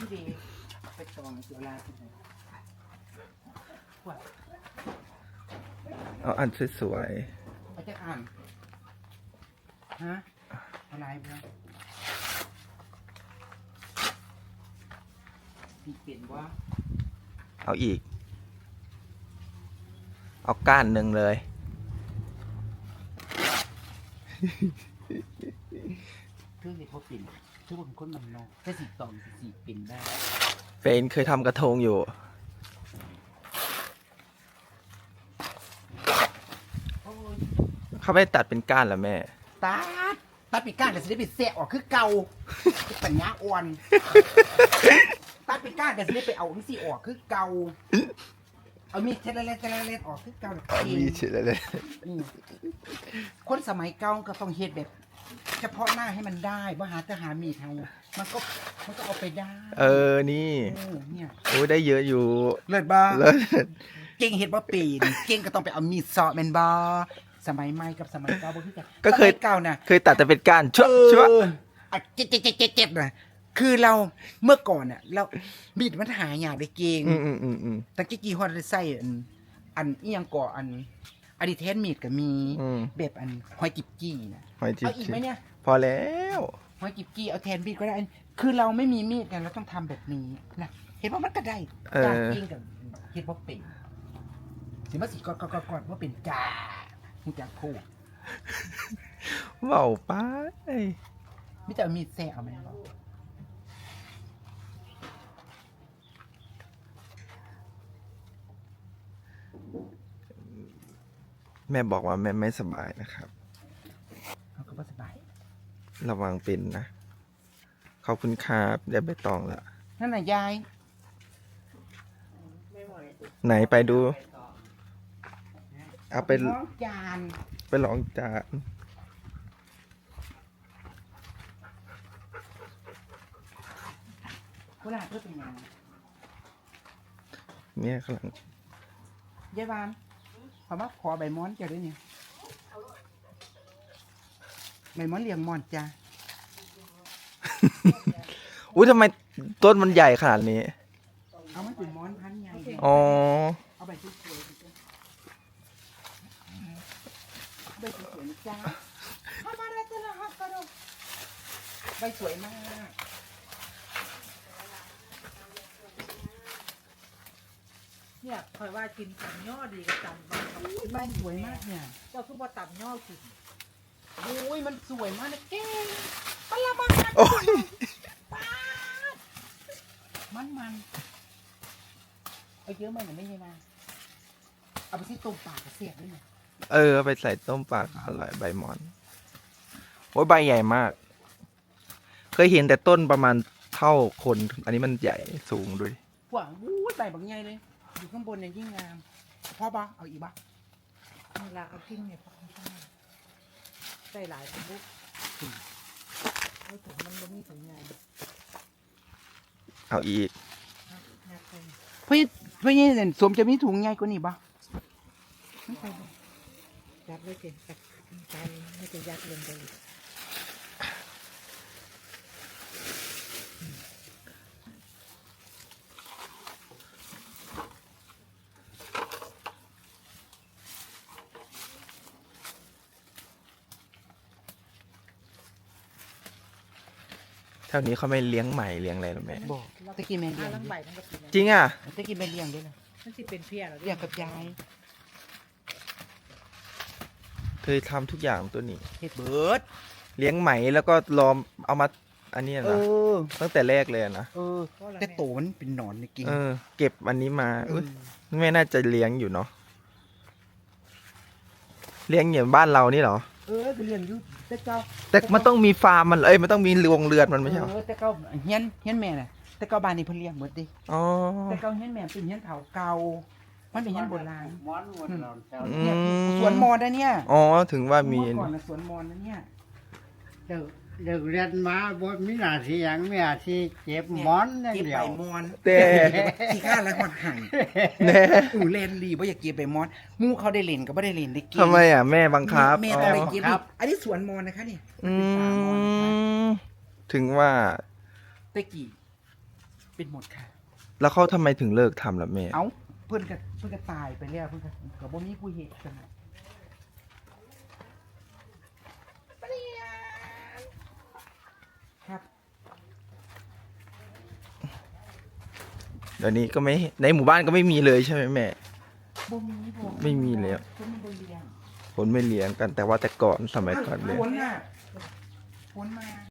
พี่เดไปตองเสียเวลาที่ไหนว่าเอาอันสวยไปจะอ่านฮะอะไรเพื่อนพี่เปลี่ยนว่าๆ เอาอีก เอาก้านหนึ่งเลยคือเหตุว่าเปลี่ยน คือว่าเป็นคนมันนอกแค่สีตองสีเปลี่ยนได้เฟนเคยทำกระทงอยู่โอ้ยเขาไม่ได้ตัดเป็นก้านเหรอแม่ตัดตัดปีกก้านแต่สิได้ไปเสียออกคือเก่าปัญญาอ่อนตัดปีกก้านแต่สิได้ไปเอาทั้งสี่ออกคือเก่าเอามีดเทเลเลเทเลเลออกคือเก่ามีเฉยเลย อืมคนสมัยเก่าก็ต้องเฮ็ดแบบ เฉพาะหน้าให้มันได้บ่หาแต่หามีดเอามันก็มันก็เอาไปได้เออนี่เออเนี่ยโอ้ยได้เยอะอยู่เลิศบ้าเลิศเก่งเฮ็ดบ่เป็นเก่งก็ต้องไปเอามีดเสาะแม่นบ่สมัยใหม่กับสมัยเก่าบ่คือกันก็เคย สมัเก่าน่ะ เคยตัดแต่เป็นก้านชั่วชั่ว เอออะเจ็ดเจ็ดเจ็ดเจ็ดเจ็ดน่ะคือเราเมื่อก่อนน่ะเรามีดมันหายากได้เก่งอืมอืมอืมอืมตั้งกี่กี่ฮอดได้ใส่อันอันอีหยังก่ออันอดีแทนมีดก็มีอืม แบบอันหอยจิบจี้น่ะหอยจิ๊บเอาอีกไหมเนี่ย พอแล้วหอยจิบจี้เอาแทนมีดก็ได้ คือเราไม่มีมีดกันเราต้องทำแบบนี้นะเห็นว่ามันก็ได้เออการกินกับเห็ดว่าเป็นสิมาสิกอดกอดกอดกอดว่าเป็นจ่าหูจักพูดเบาไปมิแต่เอามีดแซ่เอาไหมบอกแม่บอกว่าแม่ไม่สบายนะครับ เขาก็บ่สบาย ระวังเป็นนะขอบคุณครับเดี๋ยวไปตองละนั่นน่ะยาย ไหนไปดู เอาไปน้องจานไปลองจานเวลาเพื่อเป็นยังไงเนี่ยข้างหลังยายบานขอมาขอใบม้อนเจ้าด้วยเนี่ย ใบม้อนเลี้ยงมอนจ้าอุ้ยทำไมต้นมันใหญ่ขนาดนี้ เอามันเป็นม้อนพันใหญ่อ๋อ เอาใบสวยๆจ้ะเอาใบสวยๆนะจ้าทำอะไรจะละครับกระโดดใบสวยมาก เนี่ยคอยว่ากินตำย่อดีกับตำบ้านครับใบสวยมากเนี่ย เจ้าคือว่าตำย่อกิน โอ้ยมันสวยมากนะเก่งปลาบังโอ้ยมันมันเอาเยอะมันหรือไม่ใช่มาเอาไปที่ต้มปากกระเสียบด้วยเนี่ยเออเอาไปใส่ต้มปลากอร่อยใบหมอนโอ้ยใบใหญ่มาก เคยเห็นแต่ต้นประมาณเท่าคน อันนี้มันใหญ่สูงด้วยหวังอู้ยใบบางใหญ่เลย อยู่ข้างบนเนี่ยยิ่งงามพ่อบ้าเอาอีกบ้าเวลาเอากิ้งเนี่ยพักข้างๆ ได้หลายถุงลูกไอ้ถุงมันบ่มีถุงใหญ่เอาอีกยัดไปเพื่อนเพื่อนเนี่ยสวมจะมีถุงใหญ่กว่านี้บ้าไม่ใช่บ่ยัดไว้เก่งกับใจไม่จะยัดลงไปอีก แถวนี้เขาไม่เลี้ยงใหม่เลี้ยงอะไรหรอแม่บอกตะกี้แม่เลี้ถ้ายงลำใบมันก็กินจริงอะตะกี้แม่เลี้ยงด้วยนะมันสิเป็นเพี้ยหรอเลี้ยงกับยายเคยทำทุกอย่างตัวนี้เฮ็ดเบิดเลี้ยงไหมแล้วก็รอมเอามาอันนี้เอนะอตั้งแต่แรกเลยนะเออแต่โตมันเป็นหนอนในกิ่งเออ เก็บอันนี้มาเออุ๊ยอแม่น่าจะเลี้ยงอยู่เนาะเลี้ยงอย่างบ้านเรานี่เหรอ เออไปเลี้ยงอยู่แต่เก่าแต่มันต้องมีฟาร์มมันเอ้ยมันต้องมีโรงเรือนมันไม่ใช่เหรอเออแต่เก่าเฮียนเฮียนแม่น่ะแต่เก่าบ้านนี้เพิ่นเลี้ยงหมดดิอ๋อแต่เก่าเฮียนแม่เป็นเฮียนเถาเก่ามันเป็นเฮียนโบราณมอนวนเราแถวอืเนี่ยมสวนมอญนะเนี่ยอ๋อถึงว่ามีเมื่อก่อนนะสวนมอญนะเนี่ยเด็ก เด็กเรียนมาบ่มีหน้าที่หยังมีหน้าที่เก็บหมอนอย่างเก็บเดีใบยวมอนแต่ ขี้ข้าแล้วหดหันแน่อูเล่นลีบ่อยากเก็บใบมอนหมู่เขาได้เล่นก็บ่ได้เล่นได้เก็บทำไมอะแม่บังคับแม่อ๋ต้องไปอเก็บอีกอันนี้สวนมอญนะคะเนี่ยอืเป็นป่ามอญนะคะมถึงว่าตะกี้เป็นหมดค่ะ แล้วเขาทำไมถึงเลิกทำล่ะแม่ เอ้าเพื่อนก็เพื่อนก็ตายไปแล้วเพื่อนก็กับบ่มีผู้เหตุกันครั เดี๋ยวนี้ก็ไม่ในหมู่บ้านก็ไม่มีเลยใช่ไหมแม่ บ่มีบ่ไม่มีแล้วเพิ่นบ่เลี้ยง คนไม่เลี้ยงกันแต่ว่าแต่ก่อนสมัยก่อนเลยฝนน่ะฝนมา